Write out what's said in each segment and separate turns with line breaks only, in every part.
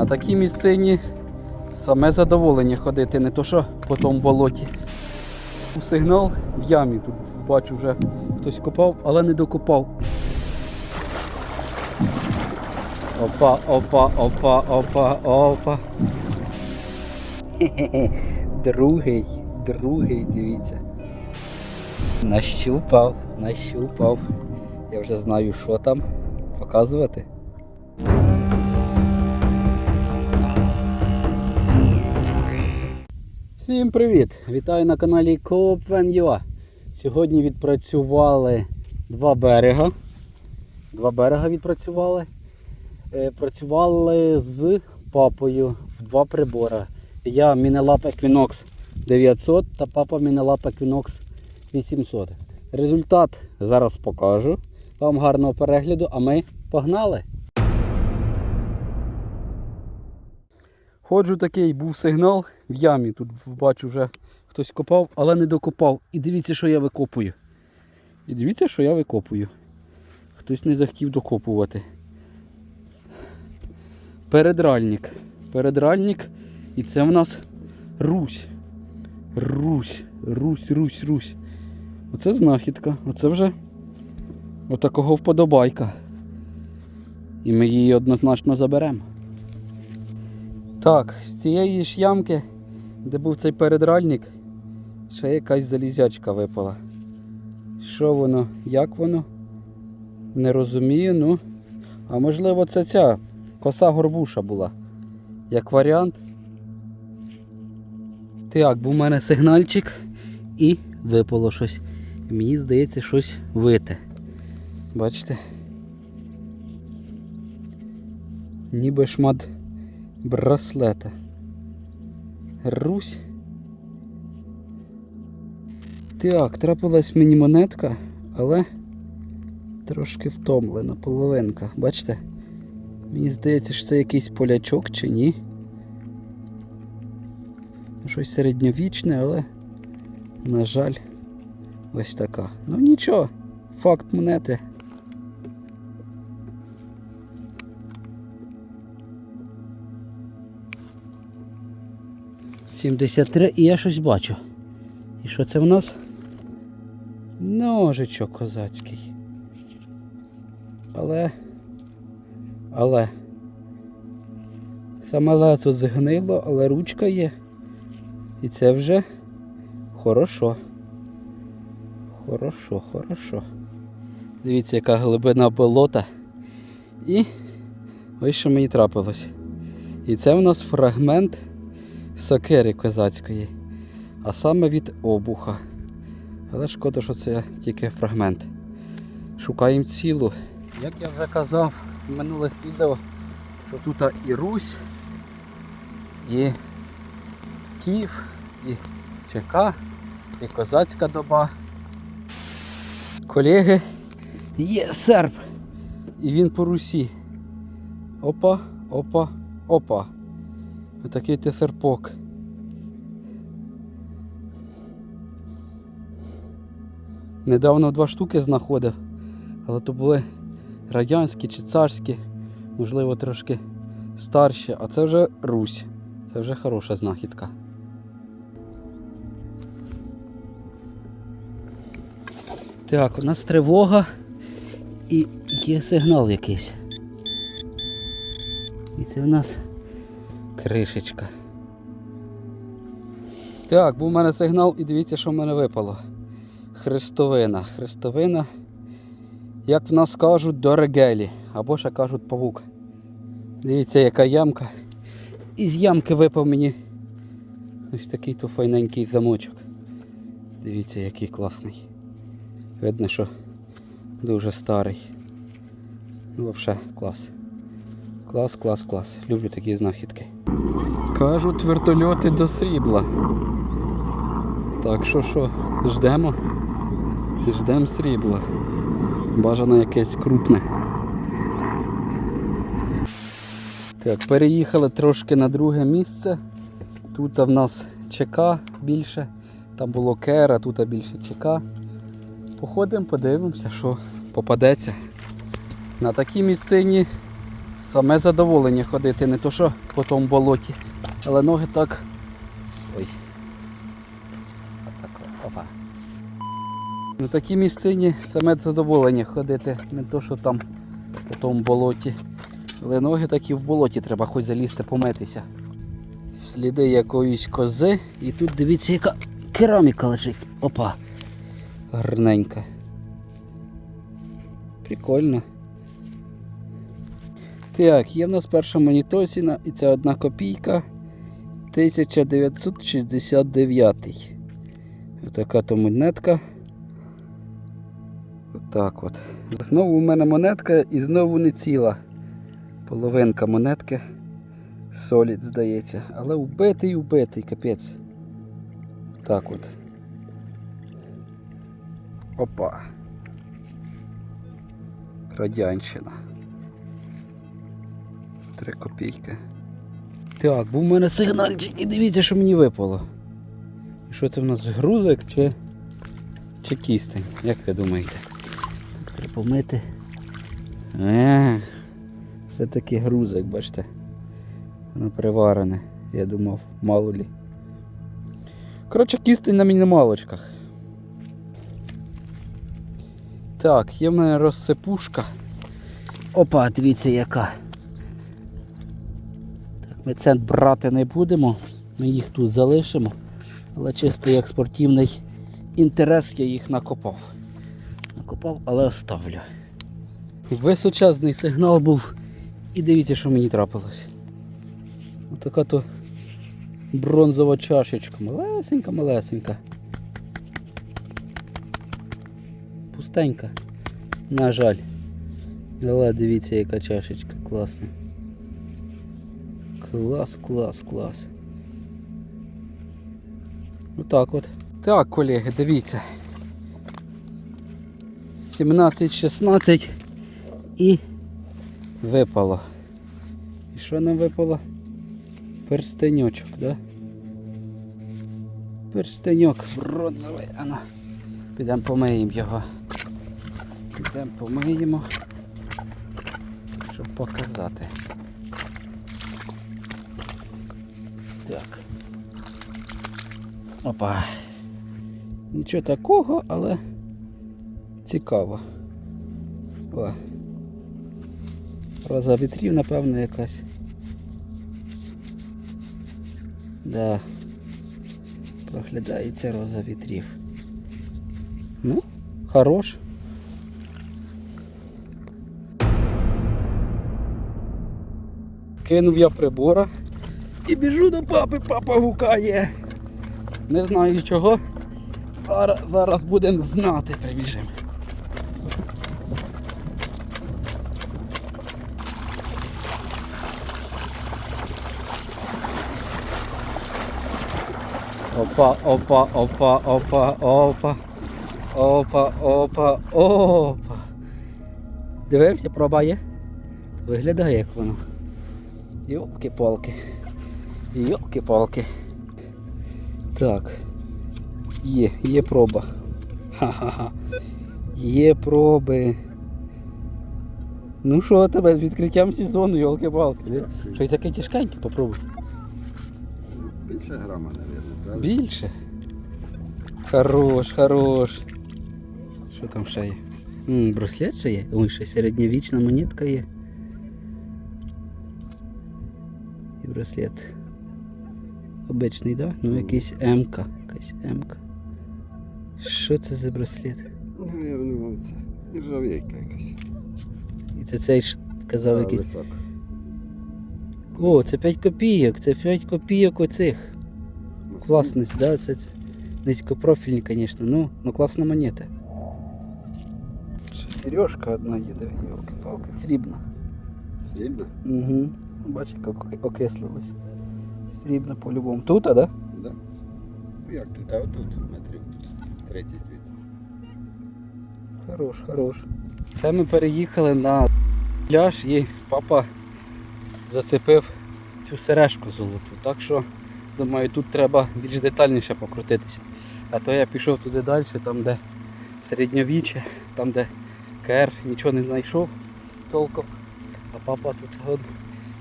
На такій місцині саме задоволення ходити, не то що по тому болоті. У сигнал в ямі. Тут бачу вже хтось копав, але не докопав. Опа, опа, опа, опа, опа. Хе-хе-хе. Другий, другий, дивіться. Нащупав, нащупав. Я вже знаю, що там. Показувати. Всім привіт! Вітаю на каналі CoopVenUA. Сьогодні відпрацювали два берега. Два берега відпрацювали. Е, Працювали з папою в два прибори. Я Мінелап Equinox 900 та папа Мінелап Equinox 800. Результат зараз покажу. Вам гарного перегляду, а ми погнали! Ходжу такий, був сигнал в ямі. Тут бачу вже хтось копав, але не докопав. І дивіться, що я викопую. І дивіться, що я викопую. Хтось не захотів докопувати. Передральник. Передральник. І це в нас Русь. Русь, Русь, Русь, Русь. Оце знахідка. Оце вже отакого вподобайка. І ми її однозначно заберемо. Так, з цієї ж ямки, де був цей передральник, ще якась залізячка випала. Що воно, як воно? Не розумію, ну. А можливо це ця коса горбуша була. Як варіант. Так, був у мене сигнальчик і випало щось. Мені здається, щось вите. Бачите? Ніби шмат браслета. Русь. Так, трапилась мені монетка, але трошки втомлена половинка. Бачите? Мені здається, що це якийсь полячок чи ні. Щось середньовічне, але, на жаль, ось така. Ну нічого, факт монети. Сімдесят три і я щось бачу. І що це в нас? Ножичок козацький. Але. Але. Саме лезо згнило, але ручка є. І це вже хорошо. Хорошо, хорошо. Дивіться, яка глибина болота. І ось що мені трапилось. І це у нас фрагмент сокири козацької. А саме від обуха. Але шкода, що це тільки фрагмент. Шукаємо цілу. Як я вже казав в минулих відео, що тут і Русь, і Скіф, і ЧК, і козацька доба. Колеги, є серп. І він по Русі. Опа, опа, опа. Отакий ти серпок. Недавно два штуки знаходив, але то були радянські чи царські, можливо трошки старші, а це вже Русь. Це вже хороша знахідка. Так, у нас тривога і є сигнал якийсь. І це у нас кришечка. Так, був у мене сигнал і дивіться, що в мене випало. Хрестовина. Хрестовина, як в нас кажуть, до регелі. Або ще кажуть павук. Дивіться, яка ямка. Із ямки випав мені ось такий то файненький замочок. Дивіться, який класний. Видно, що дуже старий. Ну, взагалі, клас. Клас, клас, клас. Люблю такі знахідки. Кажуть, вертольоти до срібла. Так що що, ждемо? Ждемо срібла. Бажано якесь крупне. Так, переїхали трошки на друге місце. Тут в нас ЧК більше, там було Кера, тут більше ЧК. Походимо, подивимося, що попадеться. На такій місцині Саме задоволення ходити, не то що по тому болоті. Але ноги так. Ой. Отак, опа. На такій місцині саме задоволення ходити, не то що там по тому болоті. Але ноги такі в болоті треба хоч залізти помитися. Сліди якоїсь кози. І тут дивіться, яка кераміка лежить. Опа. Гарненька. Прикольно. Так, є в нас перша монітосіна і це одна копійка 1969. Отака то монетка. Отак от. Знову у мене монетка і знову не ціла. Половинка монетки. Солід, здається. Але вбитий, вбитий, капець. Так от. Опа. Радянщина. Три копійки. Так, був у мене сигнальчик і дивіться, що мені випало. Що це в нас грузик чи, чи кістень? Як ви думаєте? Так, треба помити. Ех, все-таки грузик, бачите. Воно приварене. Я думав, мало лі. Коротше, кістень на мінімалочках. Так, є в мене розсипушка. Опа, дивіться яка. Ми цент брати не будемо. Ми їх тут залишимо. Але чисто як спортивний інтерес я їх накопав. Накопав, але оставлю. Височезний сигнал був. І дивіться, що мені трапилось. Отака то бронзова чашечка. Малесенька, малесенька. Пустенька. На жаль. Але дивіться, яка чашечка класна. Клас, клас, клас. Отак от. Так, колеги, дивіться. 17-16 і випало. І що нам випало? Перстеньочок, да? Перстеньок бронзовий. Ано. Підемо помиємо його. Підемо помиємо. Щоб показати. Так. Опа. Нічого такого, але цікаво. О. Роза вітрів, напевно, якась. Да. Проглядається роза вітрів. Ну, хорош. Кинув я прибора і біжу до папи, папа гукає. Не знаю чого. Зараз, зараз будемо знати, прибіжимо. Опа, опа, опа, опа, опа. Опа, опа, опа. Дивився, проба є? Виглядає як воно. Йолки-палки. Йолки-палки. Так. Є, є проба. Ха-ха-ха. Є проби. Ну що тебе з відкриттям сезону, йолки-палки. Що й таке тяжкеньке, попробуй.
Більше грама, мабуть, правда?
Більше. Хорош, хорош. Що там ще є? М, браслет ще є? Ой, ще середньовічна монетка є. І браслет. Обичний, так? Да? Ну якийсь МК. Якась МК. Що це за браслет?
Навірно, це нержавійка якась.
І це цей ж казав
Та,
якийсь.
висока.
О, це 5 копійок, це 5 копійок оцих.
На
Класність, да, це, це низькопрофільні, звісно, ну, ну класна монета. Ще сережка одна є, диви, палки срібна.
Срібна?
Угу. Бачиш, як оки- окислилось. Срібна по-любому. Тут, а, да?
Да. Ну як тут, а отут метрів 30 звідси.
Хорош, хорош. Це ми переїхали на пляж і папа зацепив цю сережку золоту. Так що, думаю, тут треба більш детальніше покрутитися. А то я пішов туди далі, там де середньовіччя, там де КР, нічого не знайшов толком. А папа тут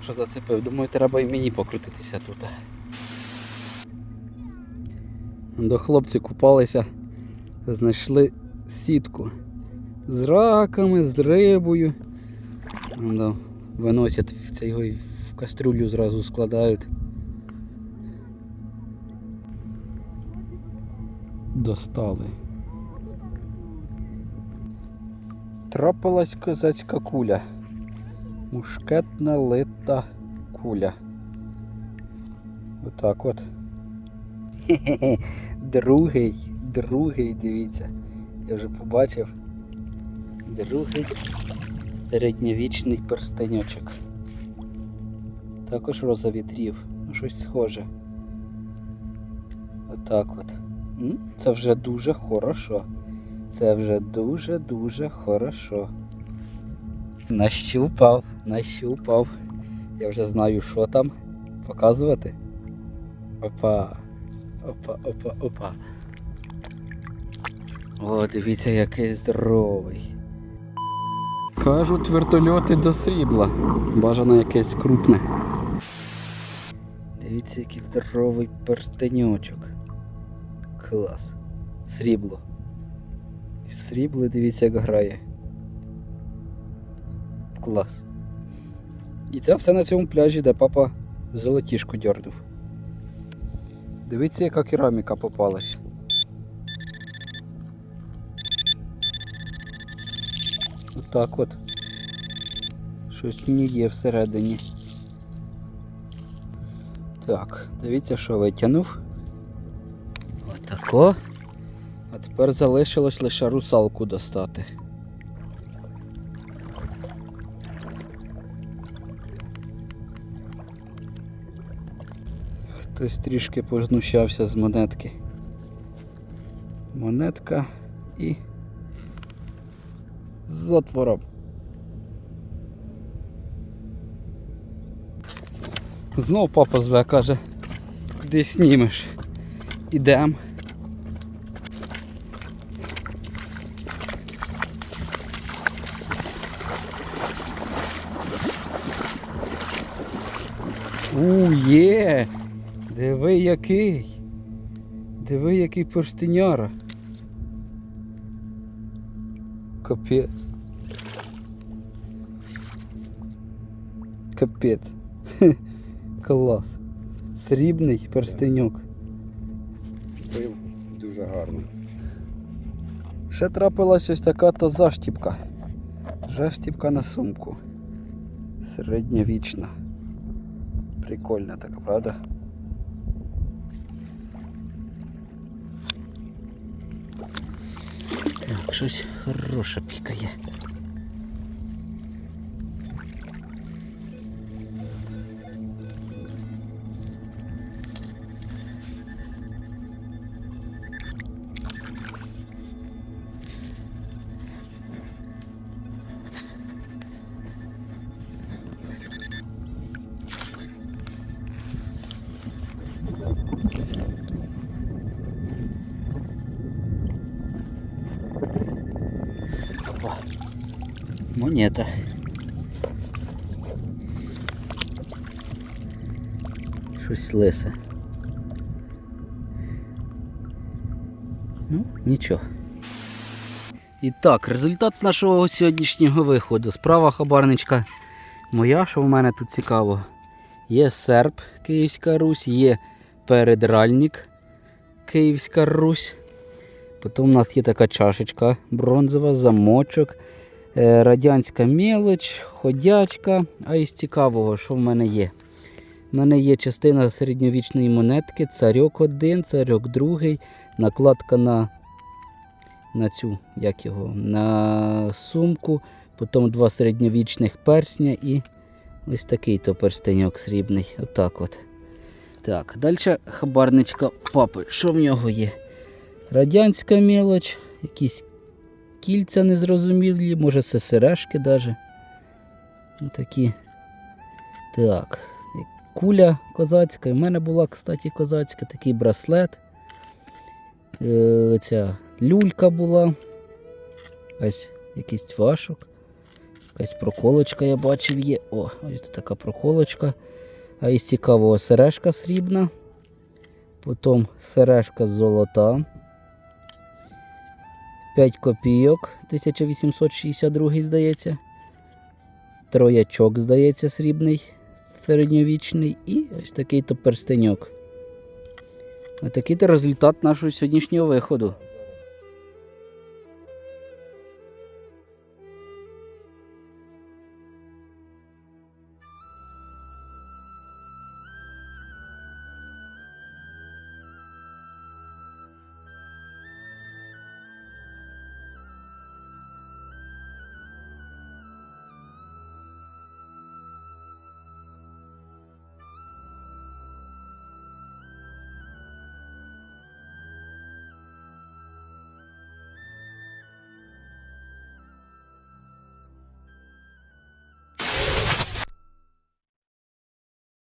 що зацепив. Думаю, треба і мені покрутитися тут. До хлопці купалися, знайшли сітку з раками, з рибою. Да, виносять в цей в кастрюлю зразу складають. Достали. Трапилась козацька куля. Мушкетна лита куля. Отак от. Другий, другий, дивіться. Я вже побачив. Другий середньовічний перстеньочок. Також роза вітрів. Ну, щось схоже. Отак от. Це вже дуже хорошо. Це вже дуже-дуже хорошо. Нащупав, нащупав. Я вже знаю, що там. Показувати. Опа. Опа, опа, опа. О, дивіться, який здоровий. Кажуть, вертольоти до срібла. Бажано якесь крупне. Дивіться, який здоровий перстеньочок. Клас. Срібло. Срібло, дивіться, як грає. Клас. І це все на цьому пляжі, де папа золотішку дьорнув. Дивіться, яка кераміка попалась. Отак от. Щось не є всередині. Так, дивіться, що витягнув. Отако. А тепер залишилось лише русалку достати. Хтось трішки познущався з монетки. Монетка і з отвором. Знов папа зве, каже, куди снімеш. Ідем. У, є! Диви який! Диви який перстеняра. Капець. Капець. Клас. Срібний перстеньок.
Пив дуже гарно.
Ще трапилась ось така то заштіпка. Заштіпка на сумку. Середньовічна. Прикольна така, правда? Щось хороше пікає. Монета. Щось лисе. Ну, нічого. І так, результат нашого сьогоднішнього виходу. Справа хабарничка моя, що в мене тут цікаво. Є серп Київська Русь, є передральник Київська Русь. Потім у нас є така чашечка бронзова, замочок, радянська мелоч, ходячка. А із цікавого, що в мене є? У мене є частина середньовічної монетки, царьок один, царьок другий, накладка на, на цю, як його, на сумку, потім два середньовічних персня і ось такий то перстеньок срібний. Отак от. Так, далі хабарничка папи. Що в нього є? Радянська мелоч, якісь кільця незрозумілі, може СССРшки навіть. Такі. Так. Куля козацька. У мене була, кстати, козацька, такий браслет. Е, ця люлька була. Ось якийсь фашок. Якась проколочка я бачив є. О, ось тут така проколочка. А із цікавого сережка срібна. Потім сережка золота. 5 копійок 1862, здається. Троячок, здається, срібний, середньовічний. І ось такий то перстеньок. Ось такий то результат нашого сьогоднішнього виходу.